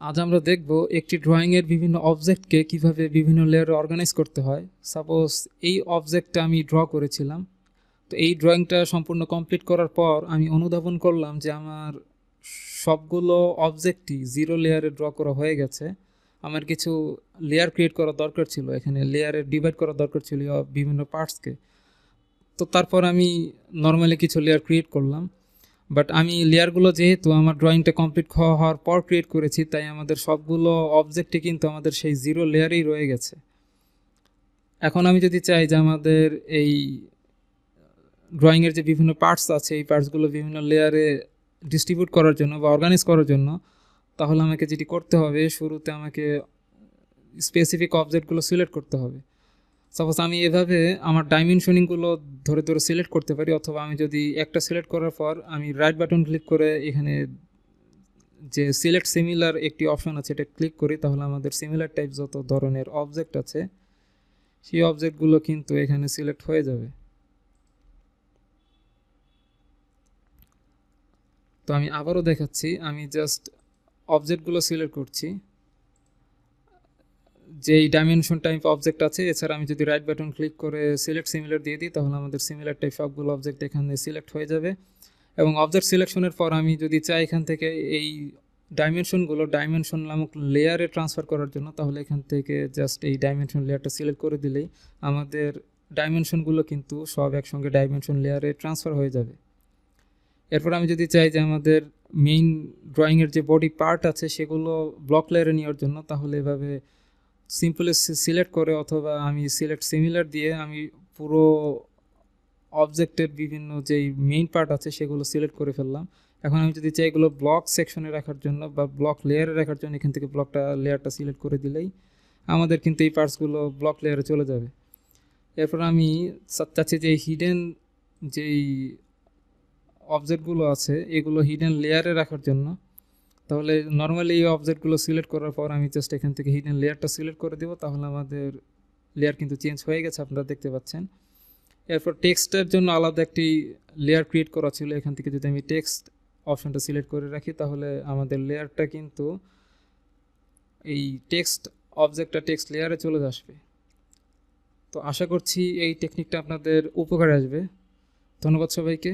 আজ আমরা দেখব একটি ড্রয়িংয়ের বিভিন্ন অবজেক্টকে কীভাবে বিভিন্ন লেয়ারে অর্গানাইজ করতে হয়। সাপোজ এই অবজেক্টটা আমি ড্র করেছিলাম। তো এই ড্রয়িংটা সম্পূর্ণ কমপ্লিট করার পর আমি অনুধাবন করলাম যে আমার সবগুলো অবজেক্টই জিরো লেয়ারে ড্র করা হয়ে গেছে। আমার কিছু লেয়ার ক্রিয়েট করা দরকার ছিল। এখানে লেয়ারে ডিভাইড করা দরকার ছিল বিভিন্ন পার্টসকে তো তারপর আমি নর্মালি কিছু লেয়ার ক্রিয়েট করলাম। বাট আমি লেয়ারগুলো যেহেতু আমার ড্রয়িংটা কমপ্লিট হওয়ার পর ক্রিয়েট করেছি, তাই আমাদের সবগুলো অবজেক্টই কিন্তু আমাদের সেই জিরো লেয়ারেই রয়ে গেছে। এখন আমি যদি চাই যে আমাদের এই ড্রয়িংয়ের যে বিভিন্ন পার্টস আছে, এই পার্টসগুলো বিভিন্ন লেয়ারে ডিস্ট্রিবিউট করার জন্য বা অর্গানাইজ করার জন্য, তাহলে আমাকে যেটি করতে হবে, শুরুতে আমাকে স্পেসিফিক অবজেক্টগুলো সিলেক্ট করতে হবে। সাপোজ আমি এভাবে আমার ডাইমেনশনিংগুলো ধরে ধরে সিলেক্ট করতে পারি, অথবা আমি যদি একটা সিলেক্ট করার পর আমি রাইট বাটন ক্লিক করে এখানে যে সিলেক্ট সিমিলার একটি অপশন আছে এটা ক্লিক করি, তাহলে আমাদের সিমিলার টাইপ যত ধরনের অবজেক্ট আছে, সেই অবজেক্টগুলো কিন্তু এখানে সিলেক্ট হয়ে যাবে। তো আমি আবারও দেখাচ্ছি, আমি জাস্ট অবজেক্টগুলো সিলেক্ট করছি। যেই ডাইমেনশন টাইপ অবজেক্ট আছে, এছাড়া আমি যদি রাইট বাটন ক্লিক করে সিলেক্ট সিমিলার দিয়ে দিই, তাহলে আমাদের সিমিলার টাইপ সবগুলো অবজেক্ট এখানে সিলেক্ট হয়ে যাবে। এবং অবজেক্ট সিলেকশনের পর আমি যদি চাই এখান থেকে এই ডাইমেনশনগুলো ডাইমেনশন নামক লেয়ারে ট্রান্সফার করার জন্য, তাহলে এখান থেকে জাস্ট এই ডাইমেনশন লেয়ারটা সিলেক্ট করে দিলেই আমাদের ডাইমেনশনগুলো কিন্তু সব একসঙ্গে ডাইমেনশন লেয়ারে ট্রান্সফার হয়ে যাবে। এরপর আমি যদি চাই যে আমাদের মেইন ড্রয়িংয়ের যে বডি পার্ট আছে, সেগুলো ব্লক লেয়ারে নেওয়ার জন্য, তাহলে এভাবে সিম্পলি সিলেক্ট করে অথবা আমি সিলেক্ট সিমিলার দিয়ে আমি পুরো অবজেক্টের বিভিন্ন যেই মেইন পার্ট আছে সেগুলো সিলেক্ট করে ফেললাম। এখন আমি যদি চাই এগুলো ব্লক সেকশনে রাখার জন্য বা ব্লক লেয়ারে রাখার জন্য এখান থেকে ব্লকটা লেয়ারটা সিলেক্ট করে দিলেই আমাদের কিন্তু এই পার্টসগুলো ব্লক লেয়ারে চলে যাবে। এরপর আমি চাচ্ছি যে হিডেন যেই অবজেক্টগুলো আছে, এগুলো হিডেন লেয়ারে রাখার জন্য তাহলে নর্মালি এই অবজেক্টগুলো সিলেক্ট করার পর আমি জাস্ট এখান থেকে হিডেন লেয়ারটা সিলেক্ট করে দেবো, তাহলে আমাদের লেয়ার কিন্তু চেঞ্জ হয়ে গেছে, আপনারা দেখতে পাচ্ছেন। এরপর টেক্সটের জন্য আলাদা একটি লেয়ার ক্রিয়েট করা ছিল, এখান থেকে যদি আমি টেক্সট অপশনটা সিলেক্ট করে রাখি, তাহলে আমাদের লেয়ারটা কিন্তু এই টেক্সট অবজেক্টটা টেক্সট লেয়ারে চলে আসবে। তো আশা করছি এই টেকনিকটা আপনাদের উপকারে আসবে। ধন্যবাদ সবাইকে।